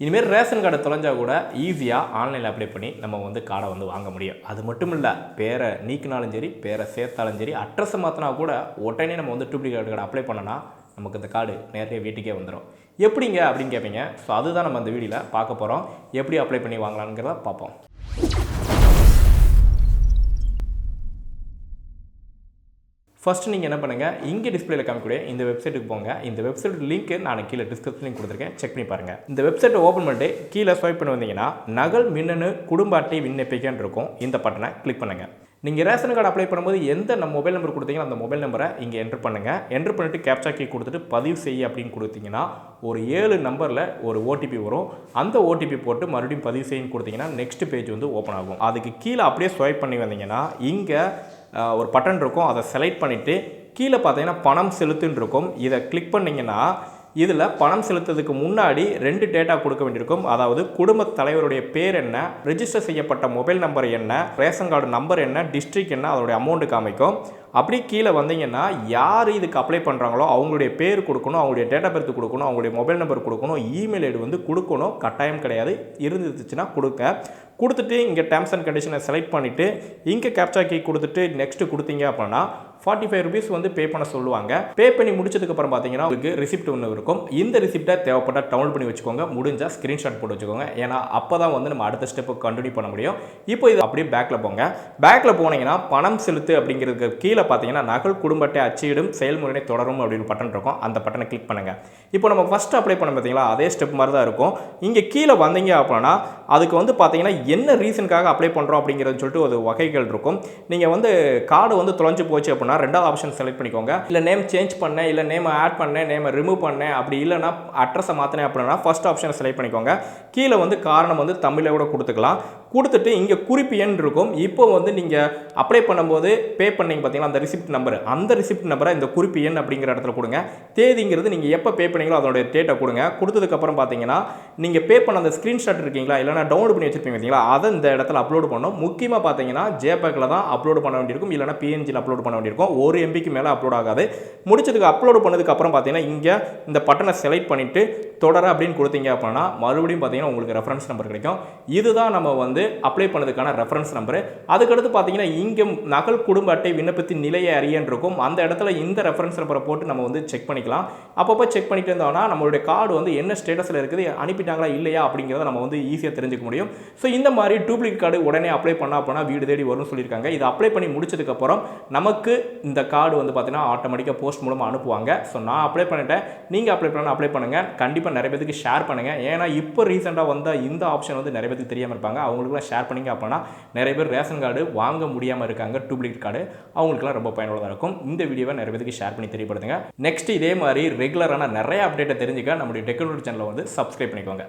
இனிமேல் ration card தொலைஞ்சா கூட ஈஸியாக ஆன்லைனில் அப்ளை பண்ணி நம்ம வந்து கார்டை வந்து வாங்க முடியும். அது மட்டும் இல்லை பேரை நீக்கினாலும் சரி பேரை சேர்த்தாலும் சரி அட்ரஸை மாற்றினா கூட உடனே நம்ம வந்து டூப்ளிகேட் கார்டு அப்ளை பண்ணனா நமக்கு இந்த கார்டு நேரடியாக வீட்டுக்கே வந்துடும் எப்படிங்க அப்படின்னு கேட்பீங்க ஸோ அதுதான் நம்ம அந்த வீடியோவில் பார்க்க போகிறோம் எப்படி அப்ளை பண்ணி வாங்கலாங்கிறத பார்ப்போம். ஃபஸ்ட்டு நீங்கள் என்ன பண்ணுங்கள் இங்கே டிஸ்பிளேல காமிக்கக்கூடிய இந்த வெப்சைட்டுக்கு போங்க. இந்த வெப்சைட் லிங்க் நான் கீழே டிஸ்கிரிப்ஷன் கொடுத்துருக்கேன். செக் பண்ணி பாருங்கள் இந்த வெப்சைட்டை ஓப்பன் பண்ணிட்டு கீழே ஸ்வைப் பண்ணி வந்தீங்கன்னா நகல் மின்னணு குடும்ப அட்டை விண்ணப்பிக்கன்னு இருக்கும். இந்த பட்டனை கிளிக் பண்ணுங்கள் நீங்கள் ரேஷன் கார்டு அப்ளை பண்ணும்போது எந்த நம்ம மொபைல் நம்பர் கொடுத்தீங்களோ அந்த மொபைல் நம்பரை இங்கே என்ட்ரு பண்ணுங்கள் என்ட்ரு பண்ணிட்டு கேப்சா கீ கொடுத்துட்டு பதிவு செய்ய அப்படின்னு கொடுத்தீங்கன்னா ஒரு ஏழு நம்பரில் ஒரு ஓடிபி வரும். அந்த ஓடிபி போட்டு மறுபடியும் பதிவு செய்யன்னு கொடுத்தீங்கன்னா நெக்ஸ்ட் பேஜ் வந்து ஓப்பன் ஆகும். அதுக்கு கீழே அப்படியே ஸ்வைப் பண்ணி வந்தீங்கன்னா இங்கே ஒரு பட்டன் இருக்கும் அதை செலக்ட் பண்ணிவிட்டு கீழே பார்த்தீங்கன்னா பணம் செலுத்துன்னு இருக்கும். இதை கிளிக் பண்ணிங்கன்னா இதில் பணம் செலுத்துறதுக்கு முன்னாடி ரெண்டு டேட்டா கொடுக்க வேண்டியிருக்கும். அதாவது குடும்ப தலைவருடைய பேர் என்ன ரெஜிஸ்டர் செய்யப்பட்ட மொபைல் நம்பர் என்ன ரேஷன் கார்டு நம்பர் என்ன டிஸ்ட்ரிக்ட் என்ன அதனுடைய அமௌண்ட்டு காமிக்கும் அப்படி கீழே வந்தீங்கன்னா யார் இதுக்கு அப்ளை பண்ணுறாங்களோ அவங்களுடைய பேர் கொடுக்கணும் அவங்களுடைய டேட் ஆஃப் பர்த் கொடுக்கணும் அவங்களுடைய மொபைல் நம்பர் கொடுக்கணும் இமெயில் ஐடி வந்து கொடுக்கணும். கட்டாயம் கிடையாது. இருந்துச்சுன்னா கொடுக்க கொடுத்துட்டு இங்கே டேர்ம்ஸ் அண்ட் கண்டிஷனை செலக்ட் பண்ணிவிட்டு இங்கே கேப்சா கீ கொடுத்துட்டு நெக்ஸ்ட்டு கொடுத்தீங்க அப்படின்னா ஃபார்ட்டி ஃபைவ் ருபீஸ் வந்து பே பண்ண சொல்லுவாங்க. பே பண்ணி முடிச்சதுக்கப்புறம் பார்த்தீங்கன்னா உங்களுக்கு ரிசிப்ட் ஒன்று இருக்கும். இந்த ரிசிப்டை தேவைப்பட்ட டவுன்லோட் பண்ணி வச்சுக்கோங்க. முடிஞ்சால் ஸ்க்ரீன்ஷாட் போட்டு வச்சுக்கோங்க. ஏன்னா அப்போ தான் வந்து நம்ம அடுத்த ஸ்டெப்பு கண்டினியூ பண்ண முடியும். இப்போ இது அப்படியே பேக்கில் போங்க. பேக்கில் போனீங்கன்னா பணம் செலுத்து அப்படிங்கிறதுக்கு கீழே பார்த்தீங்கன்னா நகல் குடும்பத்தை அச்சிடும் செயல்முறையை தொடரும் அப்படின்னு பட்டன் இருக்கும். அந்த பட்டனை கிளிக் பண்ணுங்கள் இப்போ நம்ம ஃபஸ்ட் அப்ளை பண்ண பார்த்தீங்களா அதே ஸ்டெப் மாதிரி தான் இருக்கும். இங்கே கீழே வந்தீங்க அப்படின்னா அதுக்கு வந்து பார்த்தீங்கன்னா என்ன ரீசனுக்காக அப்ளை பண்ணுறோம் அப்படிங்கிறது சொல்லிட்டு ஒரு வகைகள் இருக்கும். நீங்கள் வந்து கார்டு வந்து தொலைஞ்சு போச்சு அப்படின்னா ரெண்டாவது ஆப்ஷன் செலக்ட் பண்ணிக்கோங்க. இல்லை நேம் சேஞ்ச் பண்ணேன் இல்லை நேம் ஆட் பண்ணேன் நேம் ரிமூவ் பண்ணேன் அப்படி இல்லைன்னா அட்ரஸை மாற்றினேன் அப்படின்னா ஃபர்ஸ்ட் ஆப்ஷனை செலக்ட் பண்ணிக்கோங்க. கீழே வந்து காரணம் வந்து தமிழை கூட கொடுத்துக்கலாம். கொடுத்துட்டு இங்கே குறிப்பு எண் இருக்கும். இப்போ வந்து நீங்கள் அப்ளை பண்ணும்போது பே பண்ணீங்க பார்த்தீங்கன்னா அந்த ரிசிப்ட் நம்பர் அந்த ரிசிப்ட் நம்பரை இந்த குறிப்பு எண் அப்படிங்கிற இடத்துல கொடுங்க. தேதிங்கிறது நீங்கள் எப்போ பே பண்ணீங்களோ அதனுடைய டேட்டை கொடுங்க. கொடுத்ததுக்கப்புறம் பார்த்தீங்கன்னா நீங்கள் பே பண்ண அந்த ஸ்க்ரீன்ஷாட் இருக்கீங்களா இல்லை நான் டவுன்லோட் பண்ணி வச்சிருப்பீங்க பார்த்தீங்களா அதை இந்த இடத்துல அப்லோட் பண்ணணும். முக்கியமாக பார்த்தீங்கன்னா ஜேபேக்கில் தான் அப்லோட் பண்ண வேண்டியிருக்கும். இல்லைனா பிஎன்ஜியில் அப்லோட் பண்ண வேண்டியிருக்கும். ஒரு எம்பிக்கு மேலே அப்லோட் ஆகாது. முடிச்சதுக்கு அப்லோட் பண்ணதுக்கப்புறம் பார்த்தீங்கன்னா இங்கே இந்த பட்டனை செலக்ட் பண்ணிவிட்டு தொடர அப்படின்னு கொடுத்தீங்க அப்படின்னா மறுபடியும் பார்த்தீங்கன்னா உங்களுக்கு ரெஃபரன்ஸ் நம்பர் கிடைக்கும். இதுதான் நம்ம வந்து அப்ளை பண்ணதுக்கான ரெஃபரன்ஸ் நம்பர் அதுக்கடுத்து பார்த்தீங்கன்னா இங்கே நகல் குடும்ப அட்டை விண்ணப்பத்தின் நிலையை அறியன்னு இருக்கும் அந்த இடத்துல இந்த ரெஃபரன்ஸ் நம்பரை போட்டு நம்ம வந்து செக் பண்ணிக்கலாம். அப்பப்போ செக் பண்ணிட்டு இருந்தோம்னா நம்மளுடைய கார்டு வந்து என்ன ஸ்டேட்டஸில் இருக்குது அனுப்பிட்டாங்களா இல்லையா அப்படிங்கிறத நம்ம வந்து ஈஸியாக தெரிஞ்சுக்க முடியும். ஸோ இந்த மாதிரி டூப்ளிகேட் கார்டு உடனே அப்ளை பண்ணால் அப்படின்னா வீடு தேடி வரும்னு சொல்லியிருக்காங்க. இது அப்ளை பண்ணி முடிச்சதுக்கப்புறம் நமக்கு இந்த கார்டு வந்து பார்த்தீங்கன்னா ஆட்டோமேட்டிக்காக போஸ்ட் மூலமாக அனுப்புவாங்க. ஸோ நான் அப்ளை பண்ணிட்டேன். நீங்கள் அப்ளை பண்ண அப்ளை பண்ணுங்கள் கண்டிப்பாக நிறைய பேருக்கு ஷேர் பண்ணுங்கள் ஏன்னா இப்போ ரீசெண்டாக வந்த இந்த ஆப்ஷன் வந்து நிறைய பேருக்கு தெரியாமல் இருப்பாங்க. அவங்களுக்குலாம் ஷேர் பண்ணிங்க அப்படின்னா நிறைய பேர் ரேஷன் கார்டு வாங்க முடியாமல் இருக்காங்க டூப்ளிகேட் கார்டு அவங்களுக்குலாம் ரொம்ப பயனுள்ளதாக இருக்கும். இந்த வீடியோவை நிறைய பேருக்கு ஷேர் பண்ணி தெரியப்படுத்துங்க. நெக்ஸ்ட் இதே மாதிரி ரெகுலரான நிறைய அப்டேட்டை தெரிஞ்சுக்க நம்முடைய டெக்னாலஜி சேனலை வந்து சப்ஸ்கிரைப் பண்ணிக்கோங்க.